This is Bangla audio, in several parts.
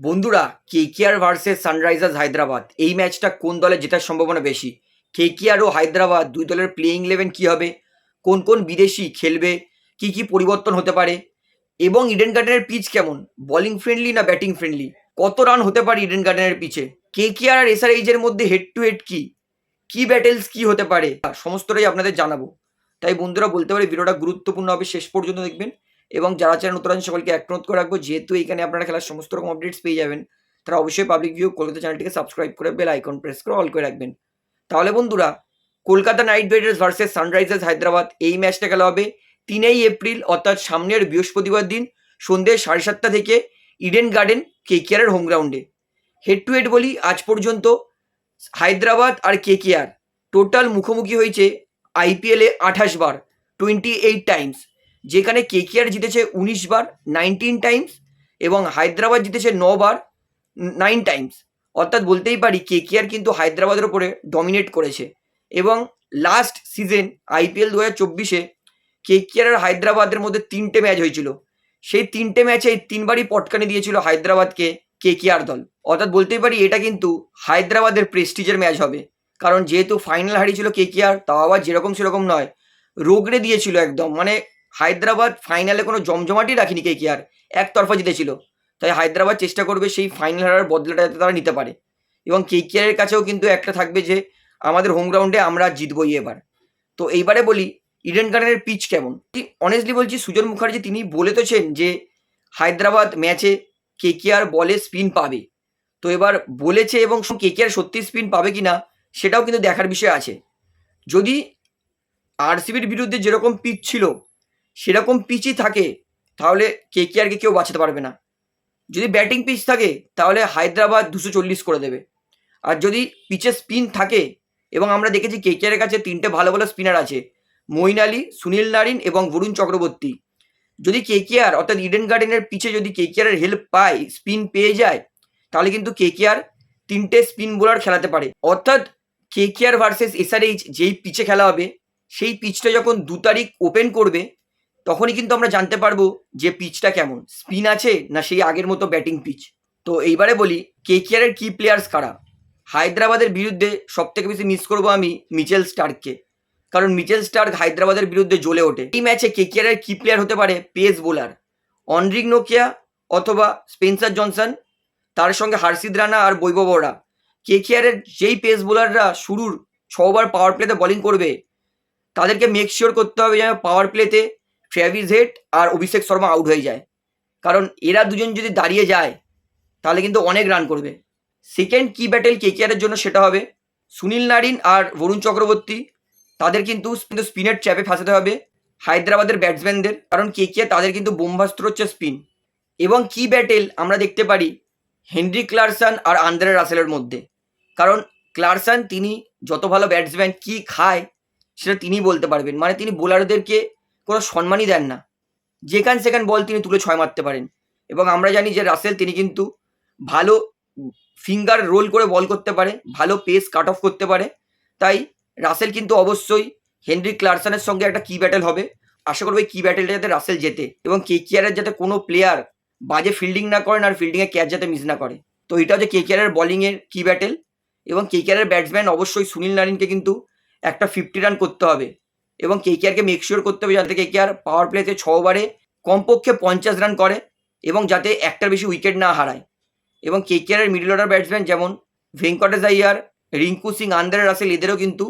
বন্ধুরা কেকেআর ভার্সেস সানরাইজার্স হায়দ্রাবাদ। এই ম্যাচটা কোন দলে জেতার সম্ভাবনা বেশি? কেকেআর ও হায়দ্রাবাদ, দুই দলের প্লেয়িং ইলেভেন কী হবে? কোন কোন বিদেশি খেলবে? কি কি পরিবর্তন হতে পারে? এবং ইডেন গার্ডেনের পিচ কেমন? বোলিং ফ্রেন্ডলি না ব্যাটিং ফ্রেন্ডলি কত রান হতে পারে ইডেন গার্ডেনের পিচে কেকেআর আর এসআরএইচের মধ্যে হেড টু হেড কি? কি ব্যাটেলস কি হতে পারে? সমস্তটাই আপনাদের জানাব। তাই বন্ধুরা, বলতে পারি, ভিডিওটা গুরুত্বপূর্ণ হবে। শেষ পর্যন্ত দেখবেন। এবং যারা চ্যানেল নতুন সকলকে এক করে রাখব। যেহেতু এখানে আপনারা খেলার সমস্ত রকম আপডেটস পেয়ে যাবেন, তারা অবশ্যই পাবলিক ভিউ কলকাতা চ্যানেলটিকে সাবস্ক্রাইব করে বেল আইকন প্রেস করে অল করে রাখবেন। তাহলে বন্ধুরা, Kolkata Knight Riders versus Sunrisers Hyderabad, এই ম্যাচটা খেলা হবে তিনই এপ্রিল, অর্থাৎ সামনের বৃহস্পতিবার দিন সন্ধ্যে সাড়ে সাতটা থেকে ইডেন গার্ডেন কেকেআরের হোম গ্রাউন্ডে হেড টু হেড বলি, আজ পর্যন্ত হায়দ্রাবাদ আর কে কেকেআর টোটাল মুখোমুখি হয়েছে আইপিএলে আঠাশ বার টোয়েন্টি এইট টাইমস যেখানে কেকেআর জিতেছে উনিশ বার নাইনটিন টাইমস এবং হায়দ্রাবাদ জিতেছে বার নাইন টাইমস অর্থাৎ বলতেই পারি, কেকেআর কিন্তু হায়দ্রাবাদের ওপরে ডমিনেট করেছে। এবং লাস্ট সিজন আইপিএল দু হাজার চব্বিশে, কেকেআর আর হায়দ্রাবাদের মধ্যে তিনটে ম্যাচ হয়েছিল। সেই তিনটে ম্যাচে তিনবারই পটকানি দিয়েছিল হায়দ্রাবাদকে কেকেআর দল। অর্থাৎ বলতেই পারি, এটা কিন্তু হায়দ্রাবাদের প্রেস্টিজের ম্যাচ হবে। কারণ যেহেতু ফাইনাল হারিয়েছিল কেকেআর, তাও আবার যেরকম সেরকম নয়। রোগড়ে দিয়েছিল একদম। মানে হায়দ্রাবাদ ফাইনালে কোনো জমজমাটি রাখেনি কেকেআর একতরফা জিতেছিল। তাই হায়দ্রাবাদ চেষ্টা করবে সেই ফাইনাল হারার বদলাটা যাতে তারা নিতে পারে। এবং কে কেকেআরের কাছেও কিন্তু একটা থাকবে যে, আমাদের হোম গ্রাউন্ডে আমরা জিতবই এবার। তো এইবারে বলি, ইডেন গার্ডেনের পিচ কেমন? অনেস্টলি বলছি, সুজন মুখার্জি তিনি বলে তোছেন যে, হায়দ্রাবাদ ম্যাচে কেকেআর বলে স্পিন পাবে। তো এবার বলেছে এবং কেকেআর সত্যি স্পিন পাবে কি না সেটাও কিন্তু দেখার বিষয় আছে। যদি আরসিবির বিরুদ্ধে যেরকম পিচ ছিল সেরকম পিচই থাকে, তাহলে কেকেআরকে কেউ বাঁচাতে পারবে না। যদি ব্যাটিং পিচ থাকে, তাহলে হায়দ্রাবাদ দুশো চল্লিশ করে দেবে। আর যদি পিচে স্পিন থাকে, এবং আমরা দেখেছি কেকেআরের কাছে তিনটে ভালো ভালো স্পিনার আছে মঈন আলী, সুনীল নারিন এবং বরুণ চক্রবর্তী। যদি কেকেআর অর্থাৎ ইডেন গার্ডেনের পিছে যদি কেকেআরের হেল্প পায় স্পিন পেয়ে যায়, তাহলে কিন্তু কেকেআর তিনটে স্পিন বোলার খেলাতে পারে। অর্থাৎ কেকেআর ভার্সেস এসআরএইচ যেই পিচে খেলা হবে, সেই পিচটা যখন দু তারিখ ওপেন করবে তখনই কিন্তু আমরা জানতে পারব যে পিচটা কেমন। স্পিন আছে না সেই আগের মতো ব্যাটিং পিচ তো এইবারে বলি কেকেআরের কি প্লেয়ার্স কারা? হায়দ্রাবাদের বিরুদ্ধে সব থেকে বেশি মিস করব আমি মিচেল স্টার্ককে। কারণ মিচেল স্টার্ক হায়দ্রাবাদের বিরুদ্ধে জ্বলে ওঠে। এই ম্যাচে কেকেআরের কি প্লেয়ার হতে পারে পেস বোলার। অনরিক নোকিয়া অথবা স্পেন্সার জনসন, তার সঙ্গে হার্ষিদ রানা আর বৈভব ওরা কেকেআরের যেই পেস বোলাররা শুরুর ছবার পাওয়ার প্লেতে বোলিং করবে, তাদেরকে মেক শিওর করতে হবে যেন পাওয়ার প্লেতে ট্র্যাভিস হেড আর অভিষেক শর্মা আউট হয়ে যায়। কারণ এরা দুজন যদি দাঁড়িয়ে যায়, তাহলে কিন্তু অনেক রান করবে। সেকেন্ড কি ব্যাটেল কেকেআরের জন্য সেটা হবে। সুনীল নারিন আর বরুণ চক্রবর্তী, তাদের কিন্তু স্পিনের চ্যাপে ফাঁসাতে হবে। হায়দ্রাবাদের ব্যাটসম্যানদের কারণ কেকেআর তাদের কিন্তু বোমভাস্ত্র হচ্ছে স্পিন এবং কি ব্যাটেল আমরা দেখতে পারি হেনরি ক্লার্সন আর আন্দ্রে রাসেলের মধ্যে। কারণ ক্লার্সন তিনি যত ভালো ব্যাটসম্যান কি খায়, সেটা তিনি বলতে পারবেন। মানে তিনি বোলারদেরকে কোনো সম্মানই দেন না। যেখান সেখান বল তিনি তুলে ছয় মারতে পারেন। এবং আমরা জানি যে রাসেল তিনি কিন্তু ভালো ফিঙ্গার রোল করে বল করতে পারে, ভালো পেস কাট অফ করতে পারে। তাই রাসেল কিন্তু অবশ্যই হেনরি ক্লার্সনের সঙ্গে একটা কি ব্যাটেল হবে। আশা করব এই কি ব্যাটেলটা যাতে রাসেল জেতে এবং কেকিআরের যাতে কোনো প্লেয়ার বাজে ফিল্ডিং না করেন আর ফিল্ডিংয়ে ক্যাচ যাতে মিস না করে। তো এটা হচ্ছে কেকিআরের বলিংয়ের কি ব্যাটেল এবং কেকিআরের ব্যাটসম্যান অবশ্যই সুনীল নারিনকে কিন্তু একটা ফিফটি রান করতে হবে। এবং কেকেআরকে মেকশিওর করতে হবে যাতে কেকেআর পাওয়ার প্লেতে ছ ওভারে কমপক্ষে পঞ্চাশ রান করে এবং যাতে একটার বেশি উইকেট না হারায়। এবং কেকেআরের মিডল অর্ডার ব্যাটসম্যান যেমন ভেঙ্কটেশ আইয়ার রিঙ্কু সিং আন্দ্রে রাসেল এদেরও কিন্তু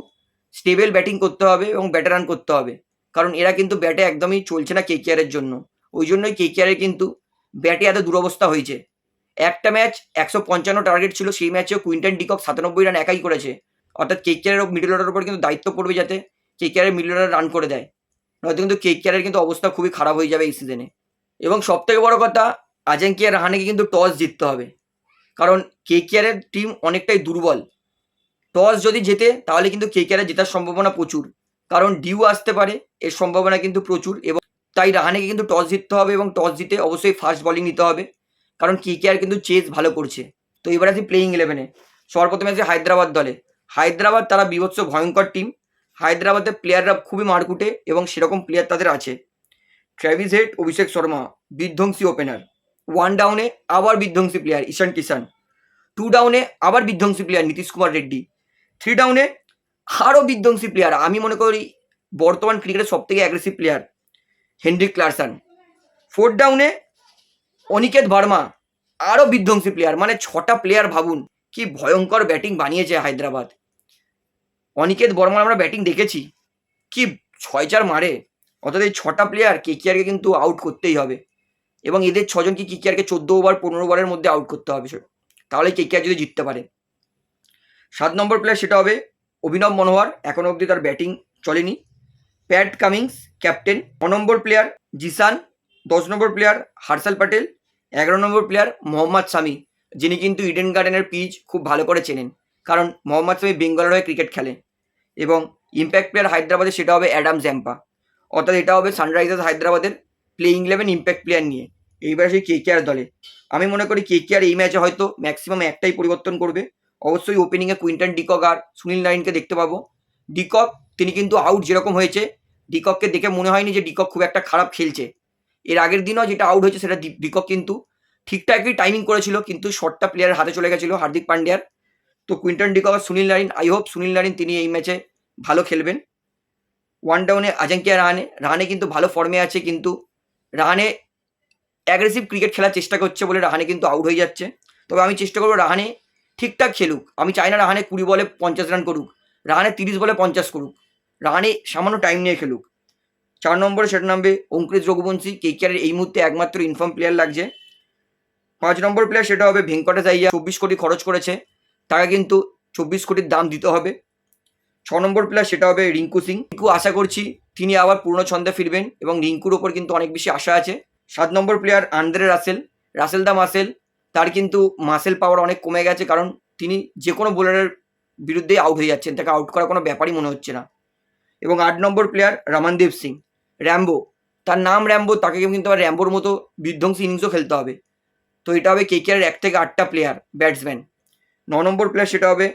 স্টেবল ব্যাটিং করতে হবে এবং ব্যাটে রান করতে হবে। কারণ এরা কিন্তু ব্যাটে একদমই চলছে না কেকেআরের জন্য। ওই জন্যই কেকেআরের কিন্তু ব্যাটে এত দুরবস্থা হয়েছে। একটা ম্যাচ একশো পঞ্চান্ন টার্গেট ছিল, সেই ম্যাচেও কুইন্টন ডিকক সাতানব্বই রান একাই করেছে। অর্থাৎ কেকেআরের মিডল অর্ডারের উপর কিন্তু দায়িত্ব পড়বে যাতে কেকেআরের অর্ডার রান করে দেয়। নয়তো কিন্তু কেকেআরের কিন্তু অবস্থা খুবই খারাপ হয়ে যাবে এই সিজনে এবং সব থেকে বড় কথা আজেঙ্কিয়া রাহানেকে কিন্তু টস জিততে হবে। কারণ কেকেআরের টিম অনেকটাই দুর্বল। টস যদি জেতে, তাহলে কিন্তু কেকেআরের জেতার সম্ভাবনা প্রচুর। কারণ ডিউ আসতে পারে, এর সম্ভাবনা কিন্তু প্রচুর এবং তাই রাহানেকে কিন্তু টস জিততে হবে এবং টস জিতে অবশ্যই ফাস্ট বলিং নিতে হবে। কারণ কেকেআর কিন্তু চেস ভালো করছে। তো এবার আসি প্লেয়িং ইলেভেনে সর্বপ্রথমে আছে হায়দ্রাবাদ দলে। হায়দ্রাবাদ তারা বিভৎস ভয়ঙ্কর টিম হায়দ্রাবাদের প্লেয়াররা খুবই মারকুটে এবং সেরকম প্লেয়ার তাদের আছে। ট্র্যাভিস হেড অভিষেক শর্মা, বিধ্বংসী ওপেনার ওয়ান ডাউনে আবার বিধ্বংসী প্লেয়ার ঈশান কিষান। টু ডাউনে আবার বিধ্বংসী প্লেয়ার নীতিশ কুমার রেড্ডি। থ্রি ডাউনে আরও বিধ্বংসী প্লেয়ার আমি মনে করি বর্তমান ক্রিকেটের সব থেকে aggressive player Heinrich Klaasen. Fourth ডাউনে অনিকেত ভার্মা, আরও বিধ্বংসী প্লেয়ার মানে ছটা প্লেয়ার ভাবুন, কি ভয়ঙ্কর ব্যাটিং বানিয়েছে হায়দ্রাবাদ। অনিকেত বর্মার আমরা ব্যাটিং দেখেছি। কি ছয় চার মারে। অর্থাৎ এই ছটা প্লেয়ার কে কেকিআরকে কিন্তু আউট করতেই হবে। এবং এদের ছজনকে কেকিআরকে চোদ্দ ওভার পনেরো ওভারের মধ্যে আউট করতে হবে। তাহলে কে কেকিআর যদি জিততে পারে। সাত নম্বর প্লেয়ার সেটা হবে অভিনব মনোহর। এখনও অবধি তার ব্যাটিং চলেনি। Pat Cummins, captain. ন নম্বর প্লেয়ার জিসান। দশ নম্বর প্লেয়ার হার্ষাল প্যাটেল। এগারো নম্বর প্লেয়ার মোহাম্মদ শামি যিনি কিন্তু ইডেন গার্ডেনের পিচ খুব ভালো করে চেনেন। কারণ মোহাম্মদ শামি বেঙ্গলের হয়ে ক্রিকেট খেলে। এবং ইম্প্যাক্ট প্লেয়ার হায়দ্রাবাদে সেটা হবে অ্যাডাম জ্যাম্পা অর্থাৎ এটা হবে সানরাইজার্স হায়দ্রাবাদের প্লেইং ইলেভেন ইম্প্যাক্ট প্লেয়ার নিয়ে। এইবার সেই কেকেআর দলে। আমি মনে করি কেকেআর এই ম্যাচে হয়তো ম্যাক্সিমাম একটাই পরিবর্তন করবে। অবশ্যই ওপেনিংয়ে কুইন্টন ডিকক আর সুনীল নারিনকে দেখতে পাবো। ডিকক তিনি কিন্তু আউট যেরকম হয়েছে ডিকককে দেখে মনে হয়নি যে ডিকক খুব একটা খারাপ খেলছে। এর আগের দিনও যেটা আউট হয়েছে সেটা ডিকক কিন্তু ঠিকঠাকই টাইমিং করেছিল, কিন্তু শটটা প্লেয়ারের হাতে চলে গেছিল, হার্দিক পান্ডিয়ার। তো কুইন্টন ডিকক আর সুনীল নারিন আই হোপ সুনীল নারিন তিনি এই ম্যাচে ভালো খেলবেন। ওয়ান ডাউনে আজাঙ্কিয়া রাহানে রাহানে কিন্তু ভালো ফর্মে আছে, কিন্তু রাহানে অ্যাগ্রেসিভ ক্রিকেট খেলার চেষ্টা করছে বলে রাহানে কিন্তু আউট হয়ে যাচ্ছে। তবে আমি চেষ্টা করব রাহানে ঠিকঠাক খেলুক। আমি চাই না রাহানে কুড়ি বলে পঞ্চাশ রান করুক। রাহানে তিরিশ বলে পঞ্চাশ করুক। রাহানে সামান্য টাইম নিয়ে খেলুক। চার নম্বরে সেটা নামবে অঙ্কুরিত রঘুবংশী। কেকেআরের এই মুহূর্তে একমাত্র ইনফর্ম প্লেয়ার লাগছে। পাঁচ নম্বর প্লেয়ার সেটা হবে ভেঙ্কটেশ আইয়া চব্বিশ কোটি খরচ করেছে। তাকে কিন্তু চব্বিশ কোটির দাম দিতে হবে। ছ নম্বর প্লেয়ার সেটা হবে রিঙ্কু সিং। রিঙ্কু আশা করছি তিনি আবার পূর্ণ ছন্দে ফিরবেন এবং রিঙ্কুর ওপর কিন্তু অনেক বেশি আশা আছে। সাত number player Andre Russell. Russell the muscle, তার কিন্তু মাসেল পাওয়ার অনেক কমে গেছে কারণ তিনি যে কোনো বোলারের বিরুদ্ধেই আউট হয়ে যাচ্ছেন। তাকে আউট করার কোনো ব্যাপারই মনে হচ্ছে না। এবং আট নম্বর প্লেয়ার রামানদীপ সিং। র্যাম্বো, তার নাম র্যাম্বো, তাকে কিন্তু আবার র্যাম্বোর মতো বিধ্বংসী ইনিংসও খেলতে হবে। তো এটা হবে কেকেআর এক থেকে আটটা প্লেয়ার ব্যাটসম্যান ন নম্বর প্লেয়ার সেটা হবে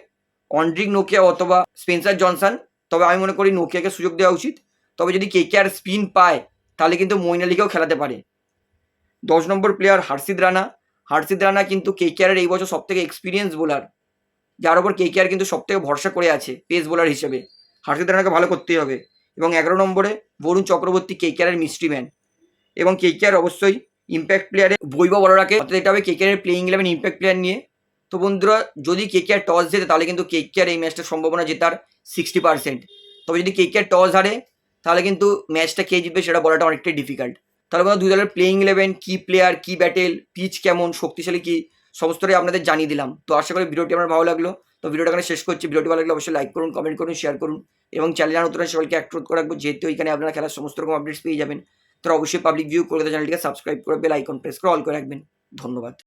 অন্ড্রিক নোকিয়া অথবা স্পেন্সার জনসন। তবে আমি মনে করি নোকিয়াকে সুযোগ দেওয়া উচিত। তবে যদি কে কেকেআর স্পিন পায়, তাহলে কিন্তু মইন আলীকেও খেলাতে পারে। দশ নম্বর প্লেয়ার হার্ষিদ রানা। হার্ষিদ রানা কিন্তু কেকেআরের এই বছর সব থেকে এক্সপিরিয়েন্স বোলার যার ওপর কেকেআর কিন্তু সব থেকে ভরসা করে আছে পেস বোলার হিসেবে। হার্ষিদ রানাকে ভালো করতেই হবে। এবং এগারো নম্বরে বরুণ চক্রবর্তী কেকেআরের মিস্ট্রি ম্যান এবং কেকেআর অবশ্যই ইম্প্যাক্ট প্লেয়ারে বৈভব বড়রাকে অর্থাৎ হবে কেকেআরের প্লেইং ইলেভেন ইম্প্যাক্ট প্লেয়ার নিয়ে তো বন্ধুরা, যদি কে কেকেআর টস জেতে, তাহলে কিন্তু কে কেকেআর এই ম্যাচটার সম্ভাবনা জেতার সিক্সটি পার্সেন্ট তবে যদি কেকেআর টস হারে, তাহলে কিন্তু ম্যাচটা কে জিতবে সেটা বলাটা অনেকটাই ডিফিকাল্ট তাহলে বন্ধু দুই দলের প্লেইং ইলেভেন কী প্লেয়ার কী ব্যাটেল পিচ কেমন, শক্তিশালী কী, সমস্তটাই আপনাদের জানিয়ে দিলাম। তো আশা করি ভিডিওটি আমার ভালো লাগল। তো ভিডিওটা এখানে শেষ করছি। ভিডিওটি ভালো লাগলে অবশ্যই লাইক করুন কমেন্ট করুন শেয়ার করুন। এবং চ্যানেল নতুন সকলকে অ্যাক্ট করে রাখব। যেহেতু এখানে আপনারা খেলার সমস্ত রকম আপডেটস পেয়ে যাবেন তো অবশ্যই পাবলিক ভিউ করে চ্যানেলটিকে সাবস্ক্রাইব করে বেল আইকন প্রেস করে অল করে রাখবেন। ধন্যবাদ।